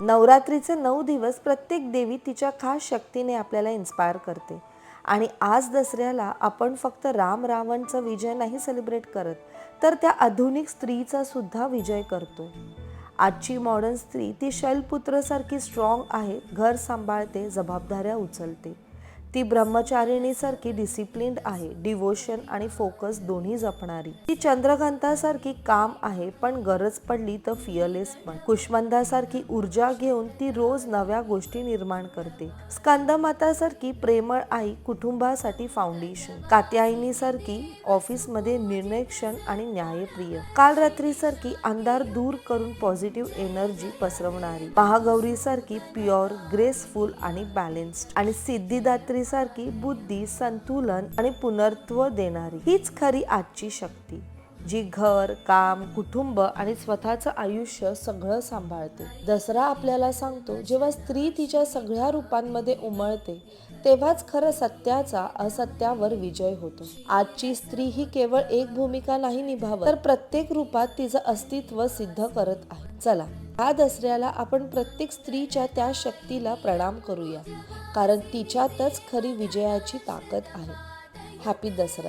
नवरात्रीचे नऊ दिवस प्रत्येक देवी तिच्या खास शक्तीने आपल्याला इन्स्पायर करते. आणि आज दसऱ्याला आपण फक्त राम रावणचा विजय नाही सेलिब्रेट करत तर त्या आधुनिक स्त्रीचा सुद्धा विजय करतो. आजची मॉडर्न स्त्री ती शैलपुत्रसारखी स्ट्रॉंग आहे घर सांभाळते जबाबदाऱ्या उचलते. ती ब्रह्मचारिणीसारखी डिसिप्लिन्ड आहे डिवोशन आणि फोकस दोन्ही जपणारी. ती चंद्रकांतासारखी काम आहे पण गरज पडली तर फिअरलेस पण. कुष्मंदासारखी ऊर्जा घेऊन ती रोज नव्या गोष्टी निर्माण करते. स्कंदमातासारखी प्रेमळ आई कुटुंबासाठी फाउंडेशन कात्यायनीसारखी ऑफिसमध्ये निर्णयक्षण आणि न्यायप्रिय. काल रात्रीसारखी अंधार दूर करून पॉझिटिव्ह एनर्जी पसरवणारी. महागौरीसारखी प्युअर ग्रेसफुल आणि बॅलेन्स्ड आणि सिद्धिदात्री सारखी बुद्धी संतुलन आणि पुनर्त्व देणारी हीच खरी आजची शक्ती जी घर काम कुटुंब आणि स्वतःचं आयुष्य सगळं सांभाळते. दसरा आपल्याला सांगतो जेव्हा स्त्री तिच्या सगळ्या रूपांमध्ये उमळते तेव्हाच खरं सत्याचा असत्यावर विजय होतो. आजची स्त्री ही केवळ एक भूमिका नाही निभावत तर प्रत्येक रूपात तिचं अस्तित्व सिद्ध करत आहे. चला हा दसऱ्याला आपण प्रत्येक स्त्रीच्या त्या शक्तीला प्रणाम करूया. कारण तिच्यातच खरी विजयाची ताकद आहे. हॅपी दसरा.